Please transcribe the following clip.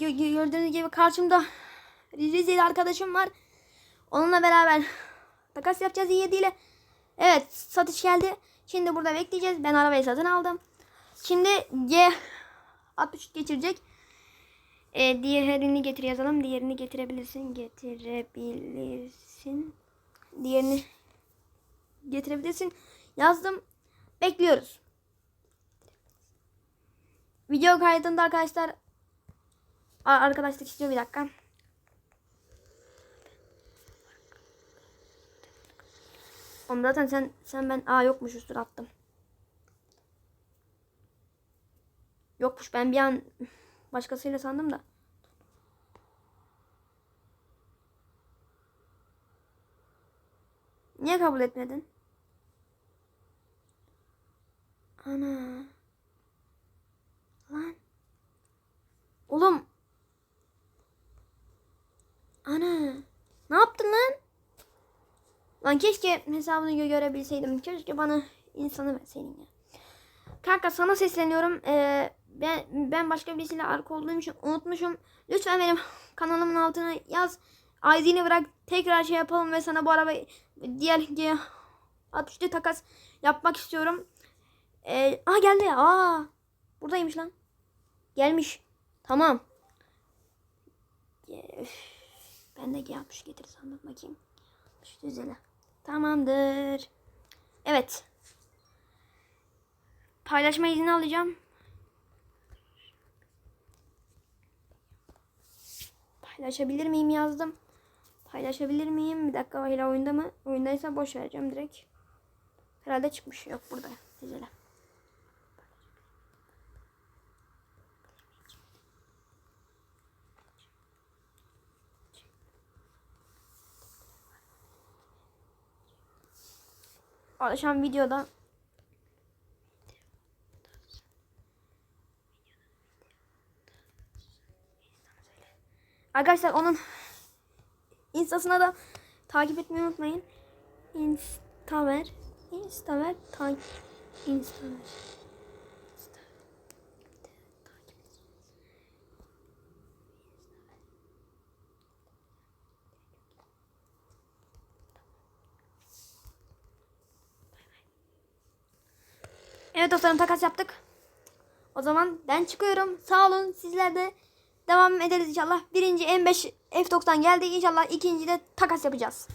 gö- gö- gördüğünüz gibi karşımda Rizeli arkadaşım var. Onunla beraber takas yapacağız iyi ile. Evet satış geldi. Şimdi burada bekleyeceğiz. Ben arabayı satın aldım. Şimdi G 63 geçirecek. Ee, diğerini getir yazalım. Diğerini getirebilirsin. Getirebilirsin. Diğerini getirebilirsin. Yazdım. Bekliyoruz. Video kaydında arkadaşlar arkadaşlık istiyor bir dakika. Oğlum zaten sen sen ben aa yokmuşuzdur attım. Yokmuş ben bir an başkasıyla sandım da. Niye kabul etmedin? Ana. Lan. Oğlum. Ana. Ne yaptın lan? Lan keşke hesabını gö- görebilseydim. Keşke bana insanı verseydin ya. Kanka sana sesleniyorum. Ee, ben ben başka birisiyle arka olduğum için unutmuşum. Lütfen benim kanalımın altına yaz. ID'ni bırak. Tekrar şey yapalım ve sana bu arabayı diğer G 63'te takas yapmak istiyorum. Ee, aa geldi. Aa. Buradaymış lan. Gelmiş. Tamam. Üf. Ben de G60 getir sandım bakayım. Şu düzele. Tamamdır. Evet. Paylaşma izni alacağım. Paylaşabilir miyim yazdım. Paylaşabilir miyim? Bir dakika hala oyunda mı? Oyundaysa boş vereceğim direkt. Herhalde çıkmış. Yok burada. Güzel. Şu an videoda Arkadaşlar onun instasına da takip etmeyi unutmayın. Instaver. Instaver. Takip. Instaver. Evet dostlarım takas yaptık. O zaman ben çıkıyorum. Sağ olun. Sizler de devam ederiz inşallah. Birinci M5 F90 geldi. İnşallah ikinci de takas yapacağız.